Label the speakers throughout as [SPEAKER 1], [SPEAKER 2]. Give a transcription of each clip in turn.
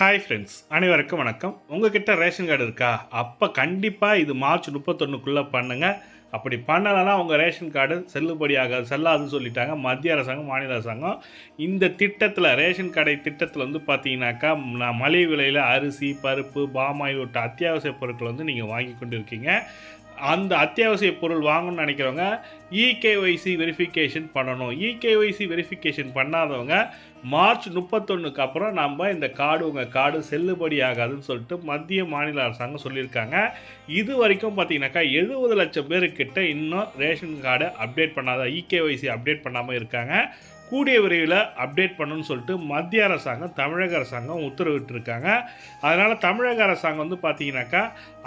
[SPEAKER 1] Hi friends அனைவருக்கும் வணக்கம். உங்ககிட்ட ரேஷன் கார்டு இருக்கா? அப்போ கண்டிப்பாக இது மார்ச் முப்பத்தொன்னுக்குள்ளே பண்ணுங்கள் அப்படி பண்ணலைன்னா உங்கள் ரேஷன் கார்டு செல்லுபடியாக செல்லாதுன்னு சொல்லிட்டாங்க. மத்திய அரசாங்கம் மாநில அரசாங்கம். இந்த திட்டத்தில் ரேஷன் கடை திட்டத்தில் வந்து பார்த்தீங்கன்னாக்கா நான் மலிவு விலையில் அரிசி பருப்பு பாமாயில் விட்ட அத்தியாவசிய பொருட்கள் வந்து நீங்கள் வாங்கி கொண்டு இருக்கீங்க அந்த அத்தியாவசிய பொருள் வாங்கணும்னு நினைக்கிறவங்க இகேஒய்சி வெரிஃபிகேஷன் பண்ணணும். இகேஒய்சி வெரிஃபிகேஷன் பண்ணாதவங்க மார்ச் முப்பத்தொன்னுக்கு அப்புறம் நம்ம இந்த கார்டு உங்கள் கார்டு செல்லுபடி ஆகாதுன்னு சொல்லிட்டு மத்திய மாநில அரசாங்கம் சொல்லியிருக்காங்க. இது வரைக்கும் பார்த்தீங்கன்னாக்கா எழுபது லட்சம் பேருக்கிட்ட இன்னும் ரேஷன் கார்டை அப்டேட் பண்ணாத இகேஒய்சி அப்டேட் பண்ணாமல் இருக்காங்க. கூடிய விரைவில் அப்டேட் பண்ணணும்னு சொல்லிட்டு மத்திய அரசாங்கம் தமிழக அரசாங்கம் உத்தரவிட்டிருக்காங்க. அதனால் தமிழக அரசாங்கம் வந்து பார்த்தீங்கன்னாக்கா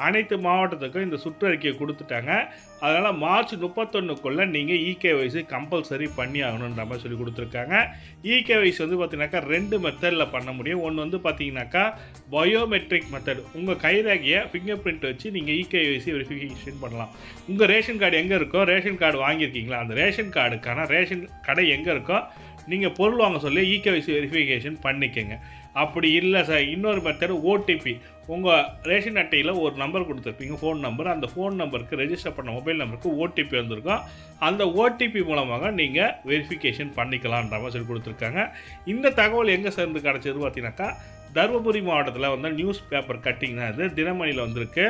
[SPEAKER 1] அனைத்து மாவட்டத்துக்கும் இந்த சுற்றறிக்கையை கொடுத்துட்டாங்க. அதனால் மார்ச் முப்பத்தொன்னுக்குள்ளே நீங்கள் இகேஒய்சி கம்பல்சரி பண்ணி ஆகணுன்ற மாதிரி சொல்லி கொடுத்துருக்காங்க. இகேஒய்சி வந்து பார்த்திங்கனாக்கா ரெண்டு மெத்தடில் பண்ண முடியும். ஒன்று வந்து பார்த்தீங்கன்னாக்கா பயோமெட்ரிக் மெத்தட் உங்கள் கைரேகையை ஃபிங்கர் பிரிண்ட் வச்சு நீங்கள் இகேஒய்சி வெரிஃபிகேஷன் பண்ணலாம். உங்கள் ரேஷன் கார்டு எங்கே இருக்கோ? ரேஷன் கார்டு வாங்கியிருக்கீங்களா? அந்த ரேஷன் கார்டுக்கான ரேஷன் கடை எங்கே இருக்கோ? நீங்கள் பொருள் வாங்க சொல்லி இகேவைசி வெரிஃபிகேஷன் பண்ணிக்கோங்க. அப்படி இல்லை சார் இன்னொரு மெத்தட் ஓடிபி உங்கள் ரேஷன் அட்டையில் ஒரு நம்பர் கொடுத்துருப்பீங்க ஃபோன் நம்பர் அந்த ஃபோன் நம்பருக்கு ரெஜிஸ்டர் பண்ண மொபைல் நம்பருக்கு ஓடிபி வந்திருக்கும். அந்த ஓடிபி மூலமாக நீங்கள் வெரிஃபிகேஷன் பண்ணிக்கலான்ற மாதிரி சொல்லி கொடுத்துருக்காங்க. இந்த தகவல் எங்கே சேர்ந்து கிடச்சது பார்த்தீங்கன்னாக்கா தருமபுரி மாவட்டத்தில் வந்து நியூஸ் பேப்பர் கட்டிங் தான் இது. தினமணியில் வந்திருக்கு.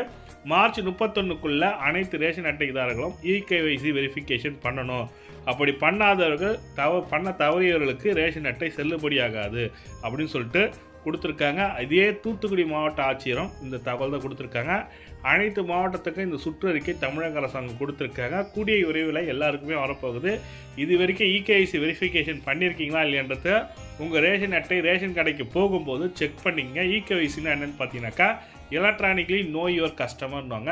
[SPEAKER 1] மார்ச் முப்பத்தொன்னுக்குள்ளே அனைத்து ரேஷன் அட்டைதாரர்களும் இகேவைசி வெரிஃபிகேஷன் பண்ணணும். அப்படி பண்ணாதவர்கள் தவ பண்ண தவறியவர்களுக்கு ரேஷன் அட்டை செல்லுபடியாகாது அப்படின்னு சொல்லிட்டு கொடுத்துருக்காங்க. இதே தூத்துக்குடி மாவட்ட ஆட்சியரும் இந்த தகவல் தான் கொடுத்துருக்காங்க. அனைத்து மாவட்டத்துக்கும் இந்த சுற்றறிக்கை தமிழக அரசாங்கம் கொடுத்துருக்காங்க. கூடிய விரைவில் எல்லாருக்குமே வரப்போகுது. இது வரைக்கும் இகேஐசி வெரிஃபிகேஷன் பண்ணியிருக்கீங்களா இல்லைன்றத உங்கள் ரேஷன் அட்டை ரேஷன் கடைக்கு போகும்போது செக் பண்ணிங்க இகேஐசின்னு என்னென்னு பார்த்தீங்கன்னாக்கா எலக்ட்ரானிக்லி நோ யுவர் கஸ்டமர்னுவாங்க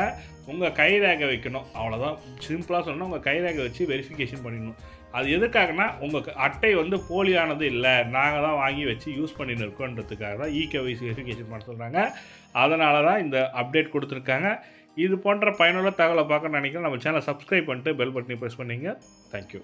[SPEAKER 1] உங்கள் கைரேகை வைக்கணும். அவ்வளோதான் சிம்பிளாக சொன்னால் உங்கள் கைரேகை வச்சு வெரிஃபிகேஷன் பண்ணிடணும். அது எதுக்காகனா உங்கள் அட்டை வந்து போலியானது இல்லை. நாங்கள் தான் வாங்கி வச்சு யூஸ் பண்ணிட்டு இருக்கோன்றதுக்காக தான் இகேஒய்சி வெரிஃபிகேஷன் பண்ண சொல்கிறாங்க அதனால தான் இந்த அப்டேட் கொடுத்துருக்காங்க. இது போன்ற பயனுள்ள தகவலை பார்க்க நினைக்கிறேன். நம்ம சேனலை சப்ஸ்கிரைப் பண்ணிட்டு பெல் பட்டனை ப்ரெஸ் பண்ணிங்க. தேங்க்யூ